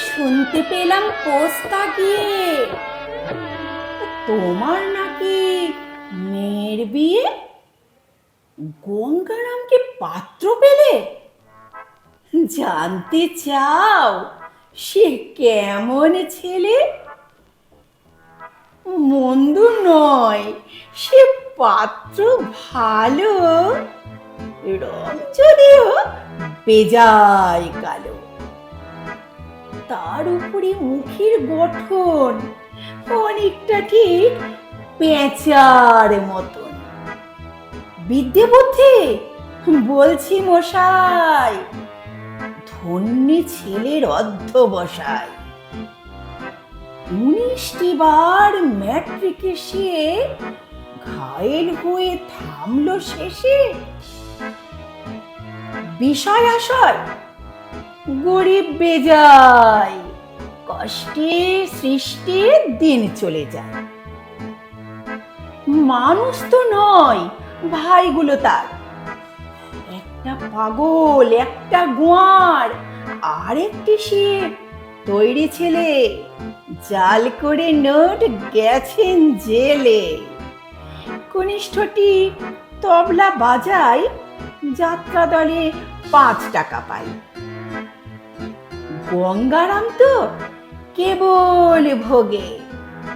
শুনতে পেলাম পোস্তা গিয়ে তোমার নাকি মেয়ের বিয়ে? গঙ্গারামকে পাত্র পেলে? জানতে চাও, সে কেমন ছেলে? মন্দ নয়, সে পাত্র ভালো। রং যদিও বেজায় কালো। তার উপরে মুখের গঠন অনেকটা ঠিক পেঁচার মতন। বিদ্যে বুদ্ধি, বলছি মশাই। ধন্যে ছেলের অধ্যবসায়। উনিশটি বার ম্যাট্রিকে সে ঘায়েল হয়ে থামলো শেষে। বিষয় আশয় গরিব বেজায়, কষ্টে সৃষ্টির দিন চলে যায়। মানুষ তো নয়, ভাইগুলো তার। পাগল, একটা গোয়ার আর একটি সে তৈরি ছেলে, জাল করে নোট গেছেন জেলে। কনিষ্ঠটি তবলা বাজায়, যাত্রা দলে পাঁচ টাকা পায়। গঙ্গারাম তো কেবল ভোগে,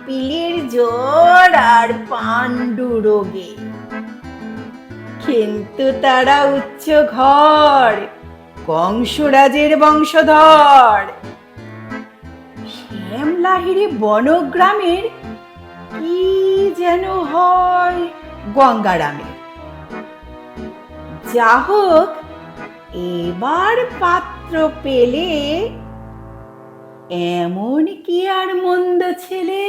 পিলের জ্বর আর পাণ্ডু রোগে কিন্তু তারা উচ্চ ঘর, কংসরাজের বংশধর। শ্যামলাহিরি বনগ্রামের কি যেন হয় গঙ্গারামে। যা হোক এবার পাত্র পেলে, এমন কি আর মন্দ ছেলে?